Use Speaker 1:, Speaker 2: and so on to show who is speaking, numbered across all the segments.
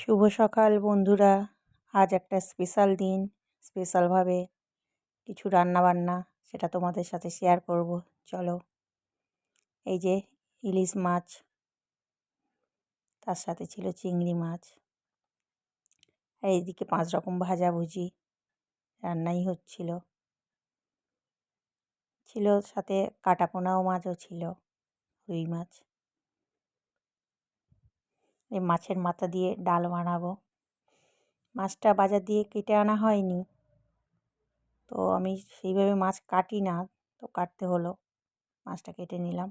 Speaker 1: শুভ সকাল বন্ধুরা। আজ একটা স্পেশাল দিন স্পেশালভাবে কিছু রান্না বান্না সেটা তোমাদের সাথে শেয়ার করব। চলো, এই যে ইলিশ মাছ, তার সাথে ছিল চিংড়ি মাছ, আর এইদিকে পাঁচ রকম ভাজাভুজি রান্নাই হচ্ছিল। ছিল সাথে কাটাপোনাও মাছও ছিল, রুই মাছ। এই মাছের মাথা দিয়ে ডাল বানাবো। মাছটা বাজার দিয়ে কেটে আনা হয়নি। তো আমি সেইভাবে মাছ কাটি না, তো কাটতে হলো। মাছটা কেটে নিলাম।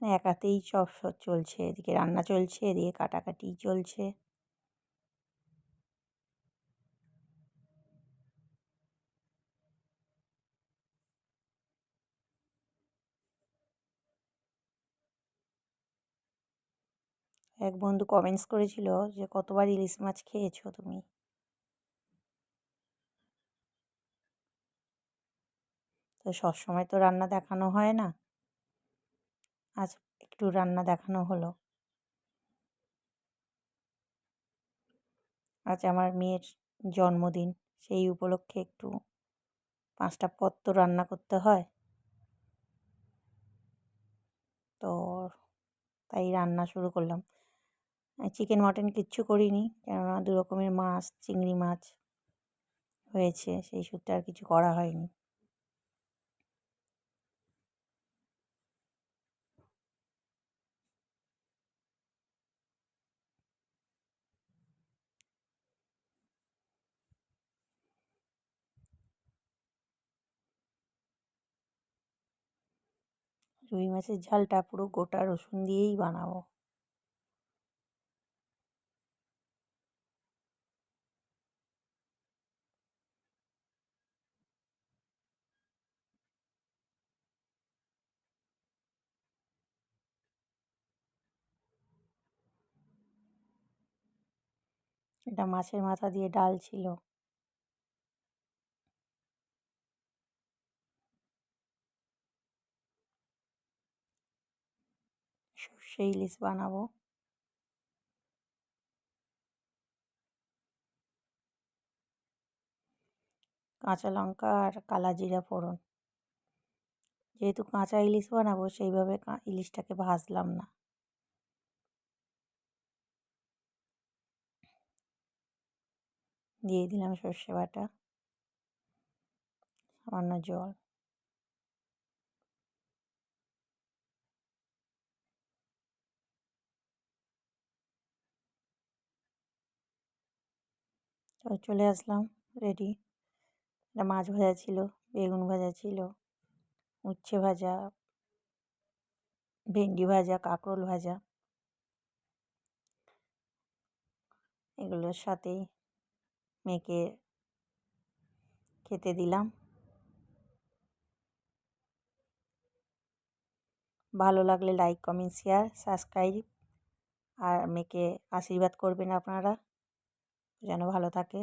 Speaker 1: একাতেই সব চলছে, এদিকে রান্না চলছে, এদিকে কাটাকাটি চলছে। এক বন্ধু কমেন্টস করেছিল যে, কতবার ইলিশ মাছ খেয়েছো তুমি? তো সবসময় তো রান্না দেখানো হয় না। আজ একটু রান্না দেখানো হলো। আজ আমার মেয়ের জন্মদিন, সেই উপলক্ষে একটু পাঁচটা পদ তো রান্না করতে হয়। তো তাই রান্না শুরু করলাম। চিকেন মটন কিচ্ছু করিনি। কেননা দু রকমের মাছ, চিংড়ি মাছ হয়েছে, সেই সূত্রে আর কিছু করা হয়নি। রুই মাছের ঝালটা পুরো গোটা রসুন দিয়েই বানাবো। এটা মাছের মাথা দিয়ে ডাল ছিল। সর্ষে ইলিশ বানাবো। কাঁচা লঙ্কা আর কালা জিরা ফোড়ন। যেহেতু কাঁচা ইলিশ বানাবো, সেইভাবে ইলিশটাকে ভাজলাম না। দিয়ে দিলাম সর্ষে বাটা। সামান্য জল। তো চলে আসলাম রেডি একটা মাছ ভাজা ছিল, বেগুন ভাজা ছিল, উচ্ছে ভাজা, ভেন্ডি ভাজা, কাঁকরোল ভাজা। এগুলোর সাথেই মেয়েকে খেতে দিলাম। ভালো লাগলে লাইক কমেন্ট শেয়ার সাবস্ক্রাইব আর মেয়েকে আশীর্বাদ করবেন আপনারা। যেন ভালো থাকে।